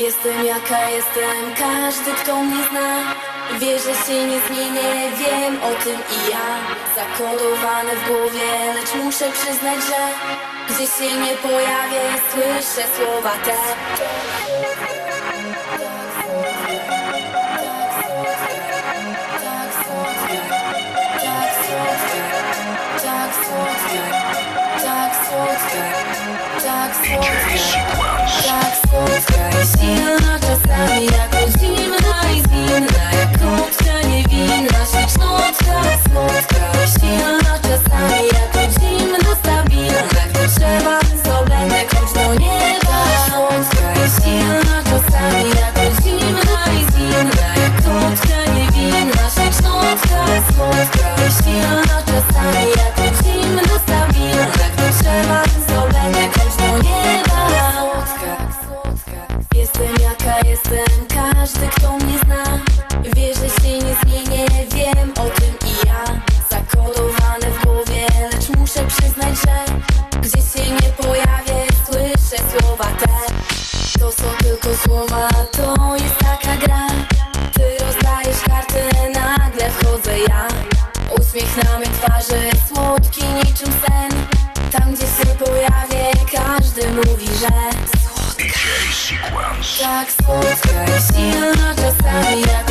Jestem jaka jestem, każdy kto mnie zna. Wie, że się nie zmienię, wiem o tym i ja. Zakodowane w głowie, lecz muszę przyznać, że Gdzie się nie pojawię, słyszę słowa te każdy kto mnie zna. Wie, że się nie zmienię, wiem o tym i ja. Zakodowane w głowie, lecz muszę przyznać, że Gdzie się nie pojawię, słyszę słowa te. To są tylko słowa, to jest taka gra. Ty rozdajesz karty, nagle wchodzę ja. Uśmiech na mej twarzy, słodki niczym sen. Tam gdzie się pojawię, każdy mówi, że DJ Sequence. Black.